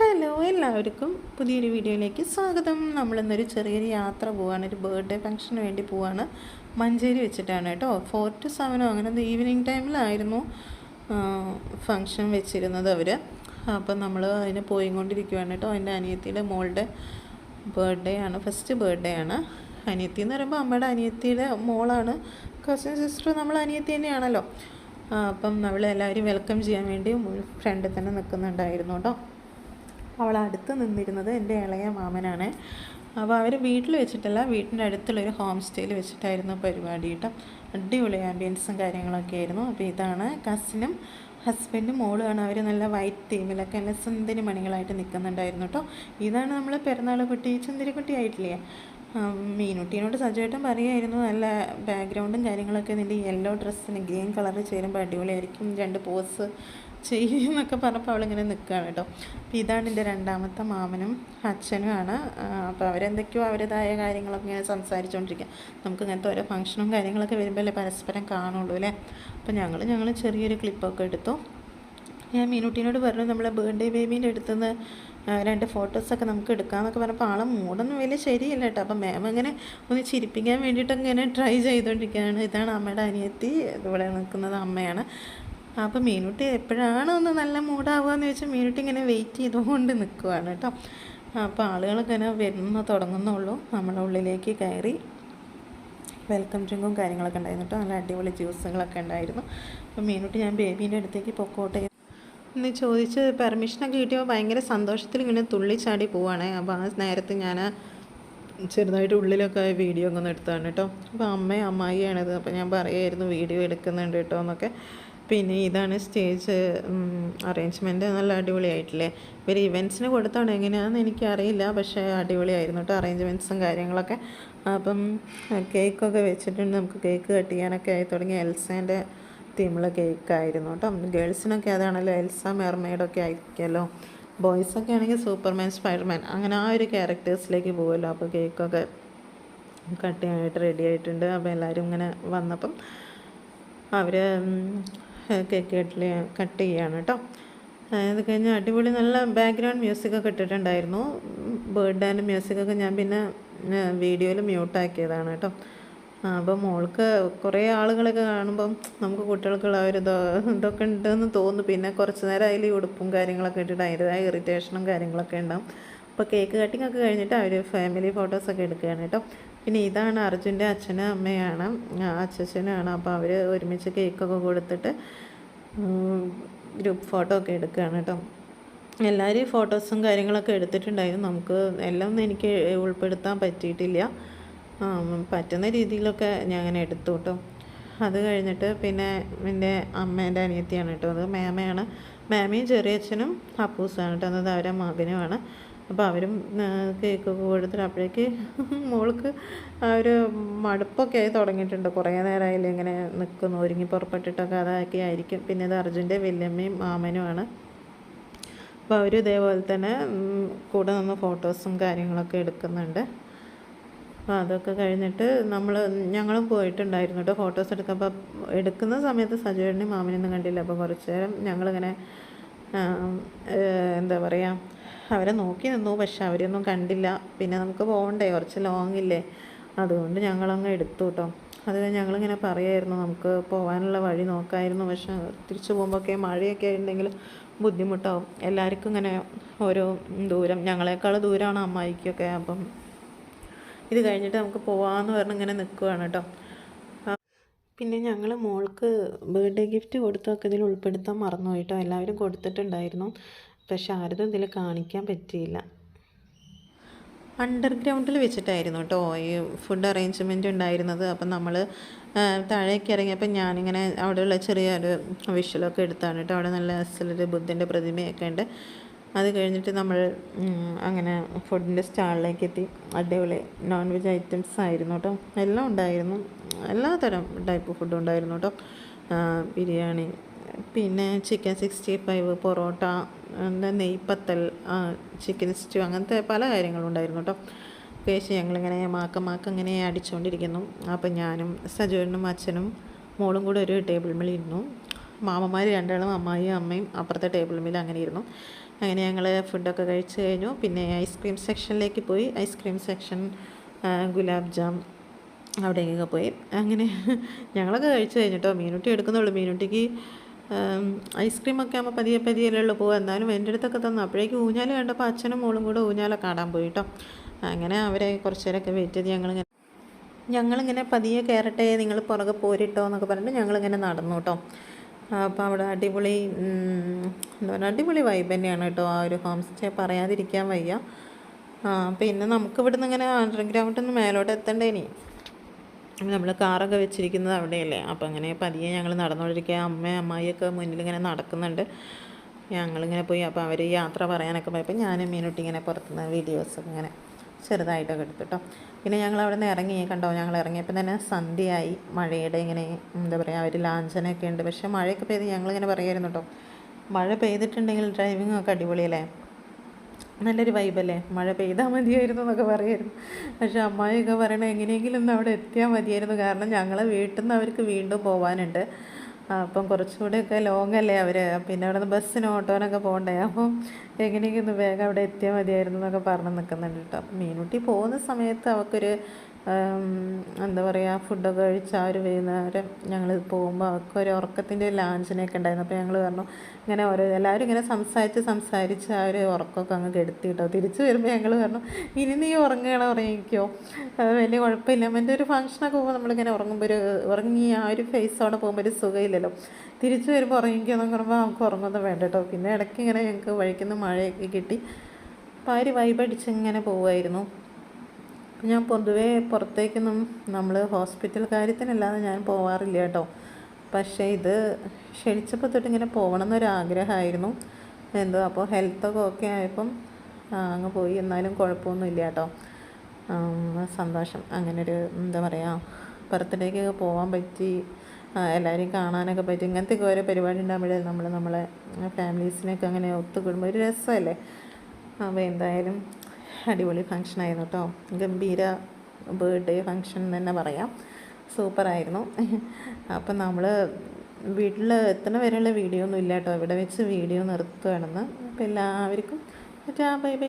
Hello എല്ലാവർക്കും പുതിയൊരു വീഡിയോയിലേക്ക് സ്വാഗതം. നമ്മളിന്നൊരു ചെറിയൊരു യാത്ര പോവാണ്. ഒരു ബർത്ത്ഡേ ഫംഗ്ഷന് വേണ്ടി പോവാണ്. മഞ്ചേരി വെച്ചിട്ടാണ് കേട്ടോ. ഫോർ ടു സെവനോ അങ്ങനെ ഈവനിങ് ടൈമിലായിരുന്നു ഫംഗ്ഷൻ വെച്ചിരുന്നത് അവർ അപ്പം നമ്മൾ അതിന് പോയിക്കൊണ്ടിരിക്കുകയാണ് കേട്ടോ. എന്റെ അനിയത്തിയുടെ മോളുടെ ബർത്ത്ഡേ ആണ്. ഫസ്റ്റ് ബർത്ത്ഡേ ആണ്. അനിയത്തി എന്ന് പറയുമ്പോൾ അമ്മയുടെ അനിയത്തിയുടെ മോളാണ്. കസിൻ സിസ്റ്റർ നമ്മൾ അനിയത്തി തന്നെയാണല്ലോ. അപ്പം നമ്മളെല്ലാവരും വെൽക്കം ചെയ്യാൻ വേണ്ടി ഫ്രണ്ടിൽ തന്നെ നിൽക്കുന്നുണ്ടായിരുന്നു കേട്ടോ. അവൾ അടുത്ത് നിന്നിരുന്നത് എന്റെ ഇളയ മാമനാണ്. അപ്പോൾ അവർ വീട്ടിൽ വെച്ചിട്ടല്ല വീട്ടിന്റെ അടുത്തുള്ളൊരു ഹോം സ്റ്റേയിൽ വെച്ചിട്ടായിരുന്നു പരിപാടി കേട്ടോ. അടിപൊളി ആംബിയൻസും കാര്യങ്ങളൊക്കെ ആയിരുന്നു. അപ്പോൾ ഇതാണ് കസിനും ഹസ്ബൻഡും മോളുമാണ്. അവർ നല്ല വൈറ്റ് തീമിലൊക്കെ നല്ല സുന്ദരി മണികളായിട്ട് നിൽക്കുന്നുണ്ടായിരുന്നു കേട്ടോ. ഇതാണ് നമ്മൾ പിറന്നാൾ കുട്ടി സുന്ദരി കുട്ടി ആയിട്ടില്ലേ മീനുട്ടീനോട് സജുവേട്ടൻ പറയുമായിരുന്നു നല്ല ബാക്ക്ഗ്രൗണ്ടും കാര്യങ്ങളൊക്കെ നിന്റെ യെല്ലോ ഡ്രസ്സിന് ഗ്രീൻ കളറിൽ ചേരുമ്പോൾ അടിപൊളിയായിരിക്കും. രണ്ട് പോസ് ചെയ്യുമെന്നൊക്കെ പറഞ്ഞപ്പോൾ അവളിങ്ങനെ നിൽക്കുകയാണ് കേട്ടോ. അപ്പോൾ ഇതാണ് എന്റെ രണ്ടാമത്തെ മാമനും അച്ഛനുമാണ്. അപ്പോൾ അവരെന്തൊക്കെയോ അവരുടേതായ കാര്യങ്ങളൊക്കെ ഇങ്ങനെ സംസാരിച്ചുകൊണ്ടിരിക്കുക. നമുക്ക് ഇങ്ങനത്തെ ഓരോ ഫംഗ്ഷനും കാര്യങ്ങളൊക്കെ വരുമ്പോൾ അല്ലേ പരസ്പരം കാണുള്ളൂ അല്ലേ? അപ്പോൾ ഞങ്ങൾ ഞങ്ങൾ ചെറിയൊരു ക്ലിപ്പൊക്കെ എടുത്തു. ഞാൻ മീനുട്ടീനോട് പറഞ്ഞു നമ്മളെ ബർത്ത്ഡേ ബേബീന്റെ അടുത്തുനിന്ന് രണ്ട് ഫോട്ടോസൊക്കെ നമുക്ക് എടുക്കാമെന്നൊക്കെ പറഞ്ഞപ്പോൾ ആളെ മൂടൊന്നും വലിയ ശരിയല്ല കേട്ടോ. അപ്പം മാം അങ്ങനെ ഒന്ന് ചിരിപ്പിക്കാൻ വേണ്ടിയിട്ടങ്ങനെ ട്രൈ ചെയ്തുകൊണ്ടിരിക്കുകയാണ്. ഇതാണ് അമ്മയുടെ അനിയത്തി. ഇവിടെ നിൽക്കുന്നത് അമ്മയാണ്. അപ്പോൾ മീനുട്ടി എപ്പോഴാണ് ഒന്ന് നല്ല മൂടാവുക എന്ന് വെച്ചാൽ മീനുട്ടി ഇങ്ങനെ വെയിറ്റ് ചെയ്തുകൊണ്ട് നിൽക്കുവാണ് കേട്ടോ. അപ്പോൾ ആളുകളൊക്കെ ഇങ്ങനെ വരുന്ന തുടങ്ങുന്നുള്ളൂ. നമ്മുടെ ഉള്ളിലേക്ക് കയറി. വെൽക്കം ഡ്രിങ്കും കാര്യങ്ങളൊക്കെ ഉണ്ടായിരുന്നു കേട്ടോ. നല്ല അടിപൊളി ജ്യൂസുകളൊക്കെ ഉണ്ടായിരുന്നു. അപ്പോൾ മീനുട്ടി ഞാൻ ബേബീന്റെ അടുത്തേക്ക് പൊക്കോട്ടെ. എന്ന് ചോദിച്ച് പെർമിഷനൊക്കെ കിട്ടിയപ്പോൾ ഭയങ്കര സന്തോഷത്തിൽ ഇങ്ങനെ തുള്ളിച്ചാടി പോവാണ്. അപ്പോൾ ആ നേരത്തെ ഞാൻ ചെറുതായിട്ട് ഉള്ളിലൊക്കെ വീഡിയോ ഒക്കെ ഒന്ന് എടുത്താണ് കേട്ടോ. അപ്പോൾ അമ്മയും അമ്മായിയാണിത് അപ്പോൾ ഞാൻ പറയുമായിരുന്നു വീഡിയോ എടുക്കുന്നുണ്ട് കേട്ടോ എന്നൊക്കെ. പിന്നെ ഇതാണ് സ്റ്റേജ് അറേഞ്ച്മെന്റ് നല്ല അടിപൊളിയായിട്ടില്ലേ? ഇവർ ഇവന്റ്സിന് കൊടുത്താണ് എങ്ങനെയാണെന്ന് എനിക്കറിയില്ല പക്ഷേ അടിപൊളിയായിരുന്നു കേട്ടോ അറേഞ്ച്മെന്റ്സും കാര്യങ്ങളൊക്കെ. അപ്പം കേക്കൊക്കെ വെച്ചിട്ടുണ്ട്. നമുക്ക് കേക്ക് കട്ട് ചെയ്യാനൊക്കെ ആയി തുടങ്ങി. എൽസേന്റെ തീമുള്ള കേക്കായിരുന്നു കേട്ടോ ഗേൾസിനൊക്കെ അതാണല്ലോ എൽസ മെർമെയ്ഡൊക്കെ ആയിരിക്കുമല്ലോ. ബോയ്സൊക്കെ ആണെങ്കിൽ സൂപ്പർമാൻ സ്പൈഡർമാൻ അങ്ങനെ ആ ഒരു ക്യാരക്ടേഴ്സിലേക്ക് പോകുമല്ലോ അപ്പോൾ കേക്കൊക്കെ കട്ട് ചെയ്യാനായിട്ട് റെഡി ആയിട്ടുണ്ട്. അപ്പോൾ എല്ലാവരും ഇങ്ങനെ വന്നപ്പം അവർ കേക്ക് കട്ടിൽ കട്ട് ചെയ്യാണ് കേട്ടോ അത് കഴിഞ്ഞ് അടിപൊളി നല്ല ബാക്ക്ഗ്രൗണ്ട് മ്യൂസിക്കൊക്കെ ഇട്ടിട്ടുണ്ടായിരുന്നു. ബേർഡാന്റെ മ്യൂസിക്കൊക്കെ ഞാൻ പിന്നെ വീഡിയോയിൽ മ്യൂട്ടാക്കിയതാണ് കേട്ടോ അപ്പം മോൾക്ക് കുറേ ആളുകളൊക്കെ കാണുമ്പം നമുക്ക് കുട്ടികൾക്കുള്ള ഒരു ഇതോ ഇതൊക്കെ ഉണ്ടെന്ന് തോന്നുന്നു പിന്നെ കുറച്ച് നേരം അതിൽ ഉടുപ്പും കാര്യങ്ങളൊക്കെ ഇട്ടിട്ട് അതിന്റെതായ ഇറിറ്റേഷനും കാര്യങ്ങളൊക്കെ ഉണ്ടാവും. അപ്പോൾ കേക്ക് കട്ടിംഗ് ഒക്കെ കഴിഞ്ഞിട്ട് അവർ ഫാമിലി ഫോട്ടോസൊക്കെ എടുക്കുകയാണ് കേട്ടോ. പിന്നെ ഇതാണ് അർജുന്റെ അച്ഛനും അമ്മയാണ് അച്ഛനാണ് അപ്പോൾ അവർ ഒരുമിച്ച് കേക്കൊക്കെ കൊടുത്തിട്ട് ഗ്രൂപ്പ് ഫോട്ടോ ഒക്കെ എടുക്കുകയാണ് കേട്ടോ. എല്ലാവരും ഫോട്ടോസും കാര്യങ്ങളൊക്കെ എടുത്തിട്ടുണ്ടായിരുന്നു. നമുക്ക് എല്ലാം ഒന്നും എനിക്ക് ഉൾപ്പെടുത്താൻ പറ്റിയിട്ടില്ല. പറ്റുന്ന രീതിയിലൊക്കെ ഞാൻ അങ്ങനെ എടുത്തു കേട്ടോ. അത് കഴിഞ്ഞിട്ട് പിന്നെ എന്റെ അമ്മേന്റെ അനിയത്തിയാണ് കേട്ടോ. അത് മേമയാണ്. മേമയും ചെറിയച്ഛനും അപ്പൂസാണ് കേട്ടോ. അത് അവരുടെ മകനുമാണ്. അപ്പോൾ അവരും കേക്കൊക്കെ കൊടുത്തിട്ട് അപ്പോഴേക്ക് മോൾക്ക് ആ ഒരു മടുപ്പൊക്കെ ആയി തുടങ്ങിയിട്ടുണ്ട്. കുറേ നേരമായില്ല ഇങ്ങനെ നിൽക്കുന്നു. ഒരുങ്ങി പുറപ്പെട്ടിട്ടൊക്കെ അതൊക്കെ ആയിരിക്കും. പിന്നെ ഇത് അർജുന്റെ വല്യമ്മയും മാമനുമാണ്. അപ്പോൾ അവർ ഇതേപോലെ തന്നെ കൂടെ നിന്ന് ഫോട്ടോസും കാര്യങ്ങളൊക്കെ എടുക്കുന്നുണ്ട്. അപ്പോൾ അതൊക്കെ കഴിഞ്ഞിട്ട് നമ്മൾ ഞങ്ങളും പോയിട്ടുണ്ടായിരുന്നു കേട്ടോ ഫോട്ടോസ് എടുക്കുമ്പോൾ എടുക്കുന്ന സമയത്ത് സജുവേണ്ണി മാമനൊന്നും കണ്ടില്ല. അപ്പോൾ കുറച്ച് നേരം ഞങ്ങളിങ്ങനെ എന്താ പറയുക അവരെ നോക്കി നിന്നു പക്ഷെ അവരെയൊന്നും കണ്ടില്ല. പിന്നെ നമുക്ക് പോകണ്ടേ കുറച്ച് ലോങ് ഇല്ലേ? അതുകൊണ്ട് ഞങ്ങളങ്ങ് എടുത്തു കേട്ടോ അത് ഞങ്ങളിങ്ങനെ പറയായിരുന്നു നമുക്ക് പോകാനുള്ള വഴി നോക്കായിരുന്നു. പക്ഷെ തിരിച്ചു പോകുമ്പോഴൊക്കെ മഴയൊക്കെ ഉണ്ടെങ്കിൽ ബുദ്ധിമുട്ടാവും. എല്ലാവർക്കും ഇങ്ങനെ ഓരോ ദൂരം ഞങ്ങളെക്കാൾ ദൂരമാണ് അമ്മായിക്കൊക്കെ. അപ്പം ഇത് കഴിഞ്ഞിട്ട് നമുക്ക് പോവാമെന്ന് പറഞ്ഞ് ഇങ്ങനെ നിൽക്കുവാണ് കേട്ടോ പിന്നെ ഞങ്ങൾ മോൾക്ക് ബർത്ത്ഡേ ഗിഫ്റ്റ് കൊടുത്തൊക്കെ ഇതിൽ ഉൾപ്പെടുത്താൻ മറന്നു കേട്ടോ എല്ലാവരും കൊടുത്തിട്ടുണ്ടായിരുന്നു. പക്ഷെ ആരും ഇതിൽ കാണിക്കാൻ പറ്റിയില്ല. അണ്ടർഗ്രൗണ്ടിൽ വെച്ചിട്ടായിരുന്നു കേട്ടോ ഈ ഫുഡ് അറേഞ്ച്മെന്റ് ഉണ്ടായിരുന്നത്. അപ്പം നമ്മൾ താഴേക്ക് ഇറങ്ങിയപ്പോൾ ഞാനിങ്ങനെ അവിടെയുള്ള ചെറിയൊരു വിഷലൊക്കെ എടുത്താണ് കേട്ടോ അവിടെ നല്ല അസലൊരു ബുദ്ധന്റെ പ്രതിമയൊക്കെ ഉണ്ട്. അത് കഴിഞ്ഞിട്ട് നമ്മൾ അങ്ങനെ ഫുഡിന്റെ സ്റ്റാളിലേക്ക് എത്തി അടിപൊളി നോൺ വെജ് ഐറ്റംസ് ആയിരുന്നു കേട്ടോ എല്ലാം ഉണ്ടായിരുന്നു. എല്ലാ തരം ടൈപ്പ് ഫുഡും ഉണ്ടായിരുന്നു കേട്ടോ ബിരിയാണി പിന്നെ ചിക്കൻ സിക്സ്റ്റി ഫൈവ് പൊറോട്ട നെയ്പ്പത്തൽ ചിക്കൻ സ്റ്റൂ അങ്ങനത്തെ പല കാര്യങ്ങളും ഉണ്ടായിരുന്നു കേട്ടോ. കഴിച്ച് ഞങ്ങളിങ്ങനെ മാക്ക മാക്ക ഇങ്ങനെ അടിച്ചുകൊണ്ടിരിക്കുന്നു അപ്പം ഞാനും സജുവിനും അച്ഛനും മോളും കൂടെ ഒരു ടേബിൾ മേൽ ഇരുന്നു. മാമന്മാർ രണ്ടാളും അമ്മായിയും അമ്മയും അപ്പുറത്തെ ടേബിൾ മേൽ അങ്ങനെ ഇരുന്നു. അങ്ങനെ ഞങ്ങൾ ഫുഡൊക്കെ കഴിച്ച് കഴിഞ്ഞു. പിന്നെ ഐസ്ക്രീം സെക്ഷനിലേക്ക് പോയി. Ice cream section gulab jam അവിടേക്കൊക്കെ പോയി. അങ്ങനെ ഞങ്ങളൊക്കെ കഴിച്ചു കഴിഞ്ഞിട്ടോ മീനുട്ടി എടുക്കുന്നുള്ളൂ. മീനുട്ടിക്ക് ഐസ്ക്രീമൊക്കെ ആകുമ്പോൾ പതിയെ പതിയല്ലേ ഉള്ളൂ പോകുക എന്നാലും എന്റെ അടുത്തൊക്കെ തന്നു. അപ്പോഴേക്കും ഊഞ്ഞാൽ കണ്ടപ്പോൾ അച്ഛനും മോളും കൂടെ ഊഞ്ഞാലെ കാണാൻ പോയി കേട്ടോ അങ്ങനെ അവരെ കുറച്ച് നേരമൊക്കെ വെയിറ്റ് ചെയ്ത് ഞങ്ങളിങ്ങനെ ഞങ്ങളിങ്ങനെ പതിയെ കയറട്ടെ നിങ്ങൾ പുറകെ പോരിട്ടോ എന്നൊക്കെ പറഞ്ഞിട്ട് ഞങ്ങളിങ്ങനെ നടന്നു കേട്ടോ അപ്പോൾ അവിടെ അടിപൊളി എന്താ പറയുക അടിപൊളി വൈബ് തന്നെയാണ് കേട്ടോ ആ ഒരു ഹോം സ്റ്റേ പറയാതിരിക്കാൻ വയ്യ. പിന്നെ നമുക്ക് ഇവിടുന്ന് ഇങ്ങനെ അണ്ടർഗ്രൗണ്ടിൽ നിന്ന് മേലോട്ട് എത്തണ്ടേനി നമ്മൾ കാറൊക്കെ വെച്ചിരിക്കുന്നത് അവിടെയല്ലേ? അപ്പോൾ അങ്ങനെ പതിയെ ഞങ്ങൾ നടന്നുകൊണ്ടിരിക്കുക അമ്മ അമ്മായിയൊക്കെ മുന്നിൽ ഇങ്ങനെ നടക്കുന്നുണ്ട്. ഞങ്ങളിങ്ങനെ പോയി. അപ്പോൾ അവർ യാത്ര പറയാനൊക്കെ പോയപ്പോൾ ഞാനും മീനുട്ടി ഇങ്ങനെ പുറത്തുനിന്ന് വീഡിയോസൊക്കെ ഇങ്ങനെ ചെറുതായിട്ടൊക്കെ എടുത്തിട്ടോ പിന്നെ ഞങ്ങൾ അവിടെ നിന്ന് ഇറങ്ങി. കണ്ടോ? ഞങ്ങൾ ഇറങ്ങിയപ്പോൾ തന്നെ സന്ധ്യയായി. മഴയുടെ ഇങ്ങനെ എന്താ പറയുക ഒരു ലാഞ്ചനൊക്കെ ഉണ്ട്. പക്ഷേ മഴയൊക്കെ പെയ്ത് ഞങ്ങളിങ്ങനെ പറയായിരുന്നു കേട്ടോ. മഴ പെയ്തിട്ടുണ്ടെങ്കിൽ ഡ്രൈവിംഗ് ഒക്കെ അടിപൊളിയല്ലേ? നല്ലൊരു വൈബല്ലേ മഴ പെയ്താൽ മതിയായിരുന്നു എന്നൊക്കെ പറയായിരുന്നു പക്ഷേ അമ്മായിയൊക്കെ പറയണ എങ്ങനെയെങ്കിലും ഒന്ന് അവിടെ എത്തിയാൽ മതിയായിരുന്നു. കാരണം ഞങ്ങളെ വീട്ടിൽ നിന്ന് അവർക്ക് വീണ്ടും പോകാനുണ്ട് അപ്പം കുറച്ചുകൂടെയൊക്കെ ലോങ് അല്ലേ അവർ പിന്നെ അവിടെ നിന്ന് ബസ്സിന് ഓട്ടോനൊക്കെ പോകണ്ടേ? അപ്പോൾ എങ്ങനെയെങ്കിലും ഒന്ന് വേഗം അവിടെ എത്തിയാൽ മതിയായിരുന്നു എന്നൊക്കെ പറഞ്ഞ് നിൽക്കുന്നുണ്ട് കേട്ടോ. മീൻമുട്ടി പോകുന്ന സമയത്ത് അവൾക്കൊരു എന്താ പറയുക ഫുഡൊക്കെ കഴിച്ച് ആ ഒരു വൈകുന്നേരം ഞങ്ങൾ പോകുമ്പോൾ അവർക്ക് ഒരു ഉറക്കത്തിന്റെ ഒരു ലാഞ്ചനയൊക്കെ ഉണ്ടായിരുന്നു. അപ്പോൾ ഞങ്ങൾ പറഞ്ഞു ഇങ്ങനെ ഓരോ എല്ലാവരും ഇങ്ങനെ സംസാരിച്ച് സംസാരിച്ച് ആ ഒരു ഉറക്കമൊക്കെ അങ്ങ് കെടുത്തി കേട്ടോ തിരിച്ച് വരുമ്പോൾ ഞങ്ങൾ പറഞ്ഞു ഇനി നീ ഉറങ്ങുകയാണോ? ഉറങ്ങിക്കോ വലിയ കുഴപ്പമില്ല. എന്റെ ഒരു ഫംഗ്ഷനൊക്കെ പോകുമ്പോൾ നമ്മളിങ്ങനെ ഉറങ്ങുമ്പോൾ ഒരു ഉറങ്ങി ആ ഒരു ഫേസോടെ പോകുമ്പോൾ ഒരു സുഖമില്ലല്ലോ. തിരിച്ച് വരുമ്പോൾ ഉറങ്ങിക്കോ എന്നൊക്കെ പറയുമ്പോൾ നമുക്ക് ഉറങ്ങുന്നത് വേണ്ട കേട്ടോ പിന്നെ ഇടയ്ക്ക് ഇങ്ങനെ ഞങ്ങൾക്ക് വഴിക്കുന്ന മഴയൊക്കെ കിട്ടി. അപ്പോൾ ആ ഒരു വൈബടിച്ച് ഇങ്ങനെ പോവുമായിരുന്നു ഞാൻ പൊതുവേ പുറത്തേക്കൊന്നും നമ്മൾ ഹോസ്പിറ്റൽ കാര്യത്തിനല്ലാതെ ഞാൻ പോവാറില്ല കേട്ടോ. പക്ഷേ ഇത് ക്ഷണിച്ചപ്പോൾ തൊട്ട് ഇങ്ങനെ പോകണം എന്നൊരാഗ്രഹമായിരുന്നു എന്തോ അപ്പോൾ ഹെൽത്തൊക്കെ ഓക്കെ ആയപ്പം അങ്ങ് പോയി. എന്നാലും കുഴപ്പമൊന്നുമില്ല കേട്ടോ. സന്തോഷം. അങ്ങനൊരു എന്താ പറയുക ബർത്ത്ഡേക്കൊക്കെ പോകാൻ പറ്റി എല്ലാവരെയും കാണാനൊക്കെ പറ്റി. ഇങ്ങനത്തെയൊക്കെ ഓരോ പരിപാടി ഉണ്ടാകുമ്പോഴേ നമ്മൾ നമ്മളെ ഫാമിലീസിനൊക്കെ അങ്ങനെ ഒത്തുകൂടുമ്പോൾ ഒരു രസമല്ലേ? അപ്പോൾ എന്തായാലും അടിപൊളി ഫങ്ഷനായിരുന്നു കേട്ടോ. ഗംഭീര ബർത്ത്ഡേ ഫങ്ഷൻ തന്നെ പറയാം. സൂപ്പറായിരുന്നു അപ്പം നമ്മൾ വീട്ടിൽ എത്ര വരെയുള്ള വീഡിയോ ഒന്നും ഇല്ല കേട്ടോ. ഇവിടെ വെച്ച് വീഡിയോ നിർത്തുകയാണെന്ന്. അപ്പോൾ എല്ലാവർക്കും ബൈ ബൈ.